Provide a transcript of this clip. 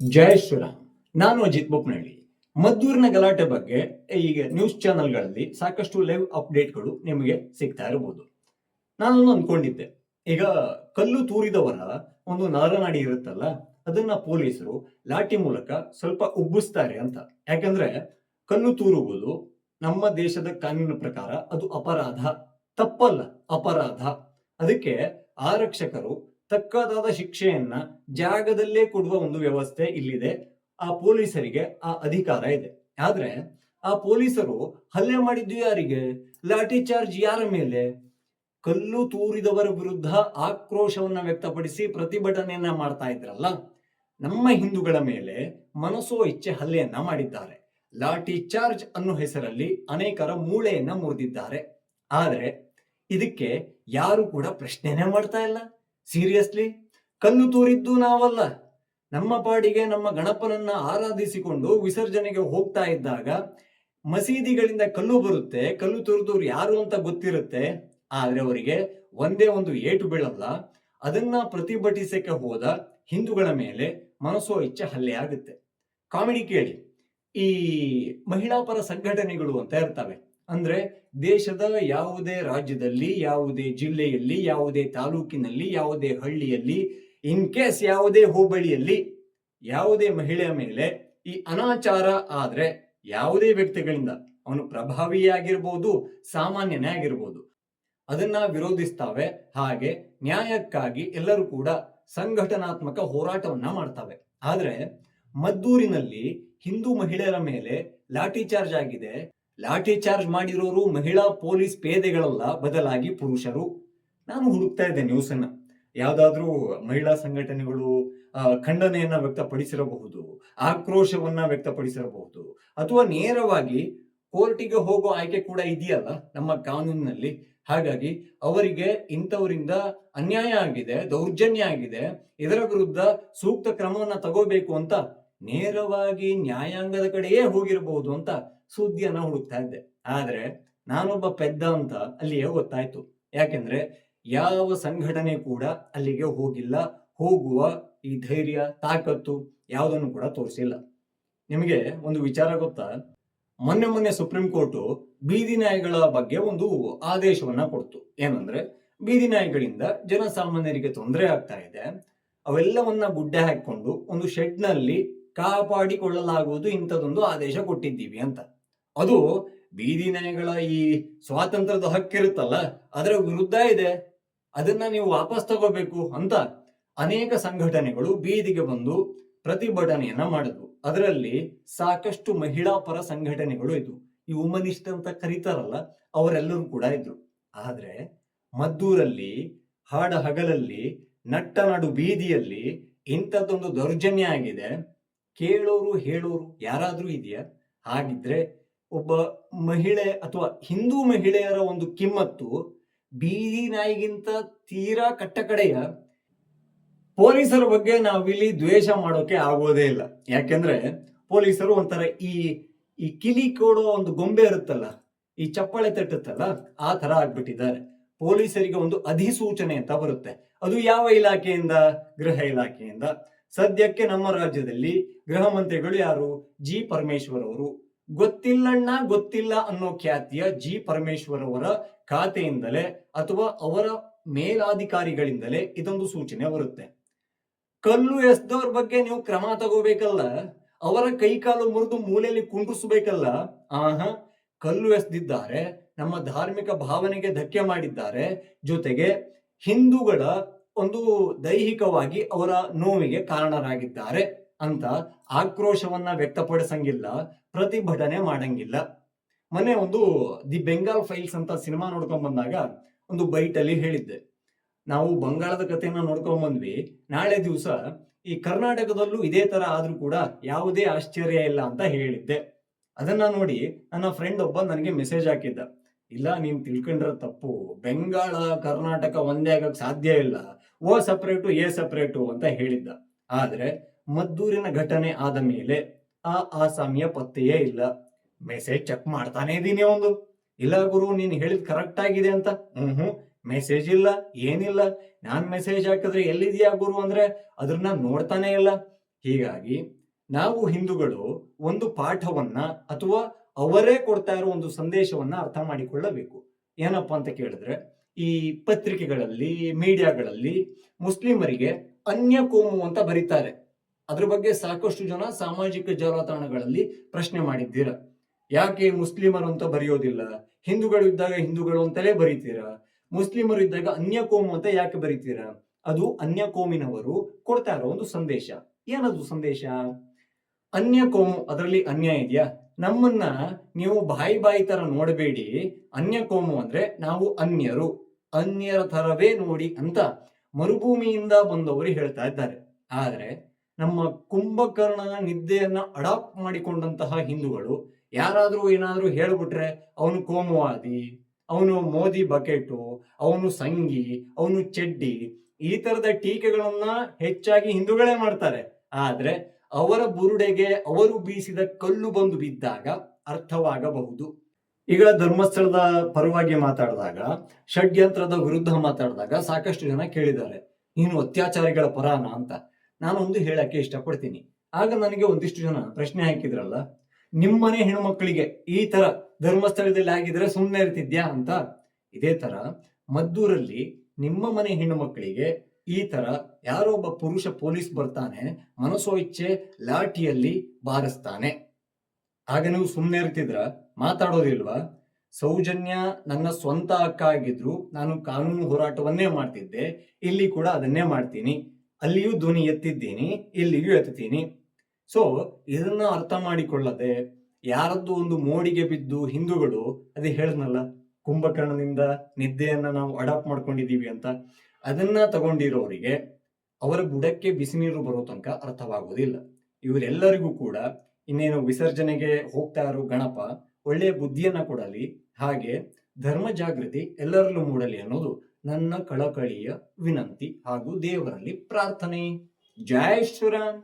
ಜಯ ಶ್ರೀರಾಮ್ ನಾನು ಅಜಿತ್ ಬೊಪ್ಪನಹಳ್ಳಿ ಮದ್ದೂರಿನ ಗಲಾಟೆ ಬಗ್ಗೆ ಈಗ ನ್ಯೂಸ್ ಚಾನೆಲ್ಗಳಲ್ಲಿ ಸಾಕಷ್ಟು ಲೈವ್ ಅಪ್ಡೇಟ್ಗಳು ನಿಮಗೆ ಸಿಗ್ತಾ ಇರಬಹುದು ನಾನು ಅಂದ್ಕೊಂಡಿದ್ದೆ ಈಗ ಕಲ್ಲು ತೂರಿದವರ ಒಂದು ನಾರನಾಡಿ ಇರುತ್ತಲ್ಲ, ಅದನ್ನ ಪೊಲೀಸರು ಲಾಠಿ ಮೂಲಕ ಸ್ವಲ್ಪ ಉಬ್ಬಿಸ್ತಾರೆ ಅಂತ. ಯಾಕಂದ್ರೆ ಕಲ್ಲು ತೂರುವುದು ನಮ್ಮ ದೇಶದ ಕಾನೂನಿನ ಪ್ರಕಾರ ಅದು ಅಪರಾಧ. ತಪ್ಪಲ್ಲ, ಅಪರಾಧ. ಅದಕ್ಕೆ ಆರಕ್ಷಕರು ತಕ್ಕದಾದ ಶಿಕ್ಷೆಯನ್ನ ಜಾಗದಲ್ಲೇ ಕೊಡುವ ಒಂದು ವ್ಯವಸ್ಥೆ ಇಲ್ಲಿದೆ. ಆ ಪೊಲೀಸರಿಗೆ ಆ ಅಧಿಕಾರ ಇದೆ. ಆದ್ರೆ ಆ ಪೊಲೀಸರು ಹಲ್ಲೆ ಮಾಡಿದ್ದು ಯಾರಿಗೆ? ಲಾಠಿ ಚಾರ್ಜ್ ಯಾರ ಮೇಲೆ? ಕಲ್ಲು ತೂರಿದವರ ವಿರುದ್ಧ ಆಕ್ರೋಶವನ್ನ ವ್ಯಕ್ತಪಡಿಸಿ ಪ್ರತಿಭಟನೆಯನ್ನ ಮಾಡ್ತಾ ಇದ್ರಲ್ಲ, ನಮ್ಮ ಹಿಂದೂಗಳ ಮೇಲೆ ಮನಸೋ ಇಚ್ಛೆ ಹಲ್ಲೆಯನ್ನ ಮಾಡಿದ್ದಾರೆ. ಲಾಠಿ ಚಾರ್ಜ್ ಅನ್ನೋ ಹೆಸರಲ್ಲಿ ಅನೇಕರ ಮೂಳೆಯನ್ನ ಮುರಿದಿದ್ದಾರೆ. ಆದರೆ ಇದಕ್ಕೆ ಯಾರು ಕೂಡ ಪ್ರಶ್ನೆನೇ ಮಾಡ್ತಾ ಇಲ್ಲ. ಸೀರಿಯಸ್ಲಿ ಕಲ್ಲು ತೂರಿದ್ದು ನಾವಲ್ಲ. ನಮ್ಮ ಪಾಡಿಗೆ ನಮ್ಮ ಗಣಪನನ್ನ ಆರಾಧಿಸಿಕೊಂಡು ವಿಸರ್ಜನೆಗೆ ಹೋಗ್ತಾ ಇದ್ದಾಗ ಮಸೀದಿಗಳಿಂದ ಕಲ್ಲು ಬರುತ್ತೆ. ಕಲ್ಲು ತೂರಿದವ್ರು ಯಾರು ಅಂತ ಗೊತ್ತಿರುತ್ತೆ. ಆದ್ರೆ ಅವರಿಗೆ ಒಂದೇ ಒಂದು ಏಟು ಬೀಳಲ್ಲ. ಅದನ್ನ ಪ್ರತಿಭಟಿಸಕ್ಕೆ ಹೋದ ಹಿಂದೂಗಳ ಮೇಲೆ ಮನಸ್ಸೋ ಇಚ್ಛೆ ಹಲ್ಲೆ ಆಗುತ್ತೆ. ಕಾಮಿಡಿ ಕೇಳಿ. ಈ ಮಹಿಳಾ ಪರ ಸಂಘಟನೆಗಳು ಅಂತ ಇರ್ತವೆ. ಅಂದ್ರೆ ದೇಶದ ಯಾವುದೇ ರಾಜ್ಯದಲ್ಲಿ, ಯಾವುದೇ ಜಿಲ್ಲೆಯಲ್ಲಿ, ಯಾವುದೇ ತಾಲೂಕಿನಲ್ಲಿ, ಯಾವುದೇ ಹಳ್ಳಿಯಲ್ಲಿ ಇನ್ ಕೇಸ್ ಯಾವುದೇ ಹೋಬಳಿಯಲ್ಲಿ, ಯಾವುದೇ ಮಹಿಳೆಯ ಮೇಲೆ ಈ ಅನಾಚಾರ ಆದ್ರೆ ಯಾವುದೇ ವ್ಯಕ್ತಿಗಳಿಂದ ಅವನು ಪ್ರಭಾವಿಯಾಗಿರ್ಬೋದು ಸಾಮಾನ್ಯನೇ ಆಗಿರ್ಬೋದು ಅದನ್ನ ವಿರೋಧಿಸ್ತಾವೆ. ಹಾಗೆ ನ್ಯಾಯಕ್ಕಾಗಿ ಎಲ್ಲರೂ ಕೂಡ ಸಂಘಟನಾತ್ಮಕ ಹೋರಾಟವನ್ನ ಮಾಡ್ತವೆ. ಆದ್ರೆ ಮದ್ದೂರಿನಲ್ಲಿ ಹಿಂದೂ ಮಹಿಳೆಯರ ಮೇಲೆ ಲಾಠಿ ಚಾರ್ಜ್ ಆಗಿದೆ. ಲಾಠಿ ಚಾರ್ಜ್ ಮಾಡಿರೋರು ಮಹಿಳಾ ಪೊಲೀಸ್ ಪೇದೆಗಳಲ್ಲ, ಬದಲಾಗಿ ಪುರುಷರು. ನಾನು ಹುಡುಕ್ತಾ ಇದ್ದೆ ನ್ಯೂಸ್ ಅನ್ನ ಯಾವ್ದಾದ್ರೂ ಮಹಿಳಾ ಸಂಘಟನೆಗಳು ಖಂಡನೆಯನ್ನ ವ್ಯಕ್ತಪಡಿಸಿರಬಹುದು, ಆಕ್ರೋಶವನ್ನ ವ್ಯಕ್ತಪಡಿಸಿರಬಹುದು, ಅಥವಾ ನೇರವಾಗಿ ಕೋರ್ಟಿಗೆ ಹೋಗೋ ಆಯ್ಕೆ ಕೂಡ ಇದೆಯಲ್ಲ ನಮ್ಮ ಕಾನೂನಿನಲ್ಲಿ. ಹಾಗಾಗಿ ಅವರಿಗೆ ಇಂಥವರಿಂದ ಅನ್ಯಾಯ ಆಗಿದೆ, ದೌರ್ಜನ್ಯ ಆಗಿದೆ, ಇದರ ವಿರುದ್ಧ ಸೂಕ್ತ ಕ್ರಮವನ್ನ ತಗೋಬೇಕು ಅಂತ ನೇರವಾಗಿ ನ್ಯಾಯಾಂಗದ ಕಡೆಯೇ ಹೋಗಿರಬಹುದು ಅಂತ ಸುದ್ದಿಯನ್ನ ಹುಡುಕ್ತಾ ಇದ್ದೆ. ಆದ್ರೆ ನಾನೊಬ್ಬ ಪೆದ್ದ ಅಂತ ಅಲ್ಲಿಯೇ ಗೊತ್ತಾಯ್ತು. ಯಾಕೆಂದ್ರೆ ಯಾವ ಸಂಘಟನೆ ಕೂಡ ಅಲ್ಲಿಗೆ ಹೋಗಿಲ್ಲ. ಹೋಗುವ ಈ ಧೈರ್ಯ, ತಾಕತ್ತು ಯಾವುದನ್ನು ಕೂಡ ತೋರಿಸಿಲ್ಲ. ನಿಮಗೆ ಒಂದು ವಿಚಾರ ಗೊತ್ತಾ? ಮೊನ್ನೆ ಮೊನ್ನೆ ಸುಪ್ರೀಂ ಕೋರ್ಟು ಬೀದಿ ನಾಯಿಗಳ ಬಗ್ಗೆ ಒಂದು ಆದೇಶವನ್ನ ಕೊಡ್ತು. ಏನಂದ್ರೆ ಬೀದಿ ನಾಯಿಗಳಿಂದ ಜನಸಾಮಾನ್ಯರಿಗೆ ತೊಂದರೆ ಆಗ್ತಾ ಇದೆ. ಅವೆಲ್ಲವನ್ನ ಗುಡ್ಡೆ ಹಾಕಿಕೊಂಡು ಒಂದು ಶೆಡ್ನಲ್ಲಿ ಕಾಪಾಡಿಕೊಳ್ಳಲಾಗುವುದು ಇಂಥದೊಂದು ಆದೇಶ ಕೊಟ್ಟಿದ್ದೀವಿ ಅಂತ. ಅದು ಬೀದಿ ನಾಯಿಗಳ ಈ ಸ್ವಾತಂತ್ರ್ಯದ ಹಕ್ಕಿರುತ್ತಲ್ಲ, ಅದರ ವಿರುದ್ಧ ಇದೆ. ಅದನ್ನ ನೀವು ವಾಪಸ್ ತಗೋಬೇಕು ಅಂತ ಅನೇಕ ಸಂಘಟನೆಗಳು ಬೀದಿಗೆ ಬಂದು ಪ್ರತಿಭಟನೆಯನ್ನ ಮಾಡಿದ್ವು. ಅದರಲ್ಲಿ ಸಾಕಷ್ಟು ಮಹಿಳಾ ಪರ ಸಂಘಟನೆಗಳು ಇದ್ವು. ಈ ಉಮನಿಷ್ಠ ಅಂತ ಕರೀತಾರಲ್ಲ, ಅವರೆಲ್ಲರೂ ಕೂಡ ಇದ್ರು. ಆದ್ರೆ ಮದ್ದೂರಲ್ಲಿ ಹಾಡ ಹಗಲಲ್ಲಿ ನಟ್ಟ ಬೀದಿಯಲ್ಲಿ ಇಂಥದ್ದೊಂದು ದೌರ್ಜನ್ಯ ಆಗಿದೆ. ಕೇಳೋರು ಹೇಳೋರು ಯಾರಾದ್ರೂ ಇದೆಯಾ? ಹಾಗಿದ್ರೆ ಒಬ್ಬ ಮಹಿಳೆ ಅಥವಾ ಹಿಂದೂ ಮಹಿಳೆಯರ ಒಂದು ಕಿಮ್ಮತ್ತು ಬೀದಿ ನಾಯಿಗಿಂತ ತೀರಾ ಕಟ್ಟಕಡೆಯ ಪೊಲೀಸರ ಬಗ್ಗೆ ನಾವಿಲ್ಲಿ ದ್ವೇಷ ಮಾಡೋಕೆ ಆಗೋದೇ ಇಲ್ಲ. ಯಾಕೆಂದ್ರೆ ಪೊಲೀಸರು ಒಂಥರ ಈ ಈ ಕಿಲಿ ಕೊಡೋ ಒಂದು ಗೊಂಬೆ ಇರುತ್ತಲ್ಲ, ಈ ಚಪ್ಪಳೆ ತಟ್ಟುತ್ತಲ್ಲ, ಆ ತರ ಆಗ್ಬಿಟ್ಟಿದ್ದಾರೆ. ಪೊಲೀಸರಿಗೆ ಒಂದು ಅಧಿಸೂಚನೆ ಅಂತ ಬರುತ್ತೆ. ಅದು ಯಾವ ಇಲಾಖೆಯಿಂದ? ಗೃಹ ಇಲಾಖೆಯಿಂದ. ಸದ್ಯಕ್ಕೆ ನಮ್ಮ ರಾಜ್ಯದಲ್ಲಿ ಗೃಹ ಮಂತ್ರಿಗಳು ಯಾರು? ಜಿ ಪರಮೇಶ್ವರ್ ಅವರು ಗೊತ್ತಿಲ್ಲಣ್ಣ, ಗೊತ್ತಿಲ್ಲ ಅನ್ನೋ ಖ್ಯಾತಿಯ ಜಿ ಪರಮೇಶ್ವರ್ ಅವರ ಖಾತೆಯಿಂದಲೇ ಅಥವಾ ಅವರ ಮೇಲಾಧಿಕಾರಿಗಳಿಂದಲೇ ಇದೊಂದು ಸೂಚನೆ ಬರುತ್ತೆ. ಕಲ್ಲು ಎಸ್ದವ್ರ ಬಗ್ಗೆ ನೀವು ಕ್ರಮ ತಗೋಬೇಕಲ್ಲ? ಅವರ ಕೈಕಾಲು ಮುರಿದು ಮೂಲೆಯಲ್ಲಿ ಕುಂಡಿಸಬೇಕಲ್ಲ ಆಹ, ಕಲ್ಲು ಎಸ್ದಿದ್ದಾರೆ, ನಮ್ಮ ಧಾರ್ಮಿಕ ಭಾವನೆಗೆ ಧಕ್ಕೆ ಮಾಡಿದ್ದಾರೆ. ಜೊತೆಗೆ ಹಿಂದೂಗಳ ಒಂದು ದೈಹಿಕವಾಗಿ ಅವರ ನೋವಿಗೆ ಕಾರಣರಾಗಿದ್ದಾರೆ ಅಂತ ಆಕ್ರೋಶವನ್ನ ವ್ಯಕ್ತಪಡಿಸಂಗಿಲ್ಲ, ಪ್ರತಿಭಟನೆ ಮಾಡಂಗಿಲ್ಲ. ಮೊನ್ನೆ ಒಂದು ದಿ ಬೆಂಗಾಲ್ ಫೈಲ್ಸ್ ಅಂತ ಸಿನಿಮಾ ನೋಡ್ಕೊಂಡ್ ಬಂದಾಗ ಒಂದು ಬೈಟ್ ಅಲ್ಲಿ ಹೇಳಿದ್ದೆ. ನಾವು ಬಂಗಾಳದ ಕಥೆಯನ್ನ ನೋಡ್ಕೊಂಡ್ ಬಂದ್ವಿ. ನಾಳೆ ದಿವಸ ಈ ಕರ್ನಾಟಕದಲ್ಲೂ ಇದೇ ತರ ಆದ್ರೂ ಕೂಡ ಯಾವುದೇ ಆಶ್ಚರ್ಯ ಇಲ್ಲ ಅಂತ ಹೇಳಿದ್ದೆ. ಅದನ್ನ ನೋಡಿ ನನ್ನ ಫ್ರೆಂಡ್ ಒಬ್ಬ ನನಗೆ ಮೆಸೇಜ್ ಹಾಕಿದ್ದ. ಇಲ್ಲ, ನೀನ್ ತಿಳ್ಕೊಂಡ್ರ ತಪ್ಪು. ಬೆಂಗಾಳ, ಕರ್ನಾಟಕ ಒಂದೇ ಆಗಕ್ ಸಾಧ್ಯ ಇಲ್ಲ. ಓ ಸಪ್ರೇಟು, ಎ ಸಪ್ರೇಟು ಅಂತ ಹೇಳಿದ್ದ. ಆದ್ರೆ ಮದ್ದೂರಿನ ಘಟನೆ ಆದ ಮೇಲೆ ಆ ಆಸಾಮಿಯ ಪತ್ತೆಯೇ ಇಲ್ಲ. ಮೆಸೇಜ್ ಚೆಕ್ ಮಾಡ್ತಾನೆ ಇದೀನಿ ಒಂದು ಇಲ್ಲ ಗುರು, ನೀನ್ ಹೇಳಿದ್ ಕರೆಕ್ಟ್ ಆಗಿದೆ ಅಂತ. ಹ್ಮ್ ಹ್ಮ್ ಮೆಸೇಜ್ ಇಲ್ಲ, ಏನಿಲ್ಲ. ನಾನ್ ಮೆಸೇಜ್ ಹಾಕಿದ್ರೆ ಎಲ್ಲಿದ್ಯಾ ಗುರು ಅಂದ್ರೆ ಅದ್ರನ್ನ ನೋಡ್ತಾನೆ ಇಲ್ಲ. ಹೀಗಾಗಿ ನಾವು ಹಿಂದೂಗಳು ಒಂದು ಪಾಠವನ್ನ ಅಥವಾ ಅವರೇ ಕೊಡ್ತಾ ಇರೋ ಒಂದು ಸಂದೇಶವನ್ನ ಅರ್ಥ ಮಾಡಿಕೊಳ್ಳಬೇಕು. ಏನಪ್ಪಾ ಅಂತ ಕೇಳಿದ್ರೆ ಈ ಪತ್ರಿಕೆಗಳಲ್ಲಿ ಮೀಡಿಯಾಗಳಲ್ಲಿ ಮುಸ್ಲಿಮರಿಗೆ ಅನ್ಯ ಕೋಮು ಅಂತ ಬರೀತಾರೆ. ಅದ್ರ ಬಗ್ಗೆ ಸಾಕಷ್ಟು ಜನ ಸಾಮಾಜಿಕ ಜಾಲತಾಣಗಳಲ್ಲಿ ಪ್ರಶ್ನೆ ಮಾಡಿದ್ದೀರ? ಯಾಕೆ ಮುಸ್ಲಿಮರು ಅಂತ ಬರೆಯೋದಿಲ್ಲ? ಹಿಂದೂಗಳು ಇದ್ದಾಗ ಹಿಂದೂಗಳು ಅಂತಲೇ ಬರೀತೀರಾ? ಮುಸ್ಲಿಮರು ಇದ್ದಾಗ ಅನ್ಯ ಕೋಮು ಅಂತ ಯಾಕೆ ಬರೀತೀರಾ? ಅದು ಅನ್ಯ ಕೋಮಿನವರು ಕೊಡ್ತಾ ಇರೋ ಒಂದು ಸಂದೇಶ. ಏನದು ಸಂದೇಶ? ಅನ್ಯ ಕೋಮು, ಅದರಲ್ಲಿ ಅನ್ಯ ಇದೆಯಾ? ನಮ್ಮನ್ನ ನೀವು ಬಾಯಿ ಬಾಯಿ ತರ ನೋಡಬೇಡಿ. ಅನ್ಯ ಕೋಮು ಅಂದ್ರೆ ನಾವು ಅನ್ಯರು. ಅನ್ಯರ ತರವೇ ನೋಡಿ ಅಂತ ಮರುಭೂಮಿಯಿಂದ ಬಂದವರು ಹೇಳ್ತಾ ಇದ್ದಾರೆ. ಆದ್ರೆ ನಮ್ಮ ಕುಂಭಕರ್ಣನ ನಿದ್ದೆಯನ್ನ ಅಡಾಪ್ಟ್ ಮಾಡಿಕೊಂಡಂತಹ ಹಿಂದೂಗಳು ಯಾರಾದ್ರೂ ಏನಾದ್ರೂ ಹೇಳ್ಬಿಟ್ರೆ ಅವನು ಕೋಮುವಾದಿ, ಅವನು ಮೋದಿ ಬಕೆಟು, ಅವನು ಸಂಗಿ, ಅವನು ಚೆಡ್ಡಿ ಈ ತರದ ಟೀಕೆಗಳನ್ನ ಹೆಚ್ಚಾಗಿ ಹಿಂದೂಗಳೇ ಮಾಡ್ತಾರೆ. ಆದ್ರೆ ಅವರ ಬುರುಡೆಗೆ ಅವರು ಬೀಸಿದ ಕಲ್ಲು ಬಂದು ಬಿದ್ದಾಗ ಅರ್ಥವಾಗಬಹುದು. ಈಗ ಧರ್ಮಸ್ಥಳದ ಪರವಾಗಿ ಮಾತಾಡಿದಾಗ, ಷಡ್ಯಂತ್ರದ ವಿರುದ್ಧ ಮಾತಾಡಿದಾಗ ಸಾಕಷ್ಟು ಜನ ಕೇಳಿದ್ದಾರೆ, ನೀನು ಅತ್ಯಾಚಾರಿಗಳ ಪರಾನ ಅಂತ. ನಾನು ಒಂದು ಹೇಳಕ್ಕೆ ಇಷ್ಟಪಡ್ತೀನಿ. ಆಗ ನನಗೆ ಒಂದಿಷ್ಟು ಜನ ಪ್ರಶ್ನೆ ಹಾಕಿದ್ರಲ್ಲ, ನಿಮ್ಮನೆ ಹೆಣ್ಮಕ್ಳಿಗೆ ಈ ತರ ಧರ್ಮಸ್ಥಳದಲ್ಲಿ ಆಗಿದ್ರೆ ಸುಮ್ಮನೆ ಇರ್ತಿದ್ಯಾ? ಅಂತ. ಇದೇ ತರ ಮದ್ದೂರಲ್ಲಿ ನಿಮ್ಮ ಮನೆ ಹೆಣ್ಣು ಮಕ್ಕಳಿಗೆ ಈ ತರ ಯಾರೋ ಒಬ್ಬ ಪುರುಷ ಪೊಲೀಸ್ ಬರ್ತಾನೆ ಮನಸ್ಸೋ ಇಚ್ಛೆ ಲಾಠಿಯಲ್ಲಿ ಬಾರಿಸ್ತಾನೆ. ಆಗ ನೀವು ಸುಮ್ಮನೆ ಇರ್ತಿದ್ರ, ಮಾತಾಡೋದಿಲ್ವಾ? ಸೌಜನ್ಯ ನನ್ನ ಸ್ವಂತ ಅಕ್ಕ ಆಗಿದ್ರು ನಾನು ಕಾನೂನು ಹೋರಾಟವನ್ನೇ ಮಾಡ್ತಿದ್ದೆ, ಇಲ್ಲಿ ಕೂಡ ಅದನ್ನೇ ಮಾಡ್ತೀನಿ. ಅಲ್ಲಿಯೂ ಧ್ವನಿ ಎತ್ತಿದ್ದೀನಿ, ಇಲ್ಲಿಯೂ ಎತ್ತೀನಿ ಸೊ, ಇದನ್ನ ಅರ್ಥ ಮಾಡಿಕೊಳ್ಳದೆ ಯಾರದ್ದು ಒಂದು ಮೋಡಿಗೆ ಬಿದ್ದು ಹಿಂದೂಗಳು, ಅದೇ ಹೇಳಿದ್ನಲ್ಲ, ಕುಂಭಕರ್ಣದಿಂದ ನಿದ್ದೆಯನ್ನ ನಾವು ಅಡಾಪ್ಟ್ ಮಾಡ್ಕೊಂಡಿದೀವಿ ಅಂತ. ಅದನ್ನ ತಗೊಂಡಿರೋರಿಗೆ ಅವರ ಬುಡಕ್ಕೆ ಬಿಸಿ ನೀರು ಬರೋ ತನಕ ಅರ್ಥವಾಗುವುದಿಲ್ಲ ಇವರೆಲ್ಲರಿಗೂ ಕೂಡ ಇನ್ನೇನು ವಿಸರ್ಜನೆಗೆ ಹೋಗ್ತಾ ಇರೋ ಗಣಪ ಒಳ್ಳೆಯ ಬುದ್ಧಿಯನ್ನ ಕೊಡಲಿ, ಹಾಗೆ ಧರ್ಮ ಜಾಗೃತಿ ಎಲ್ಲರಲ್ಲೂ ಮೂಡಲಿ ಅನ್ನೋದು ನನ್ನ ಕಳಕಳಿಯ ವಿನಂತಿ ಹಾಗೂ ದೇವರಲ್ಲಿ ಪ್ರಾರ್ಥನೆ. ಜಯ ಶ್ರೀರಾಮ್.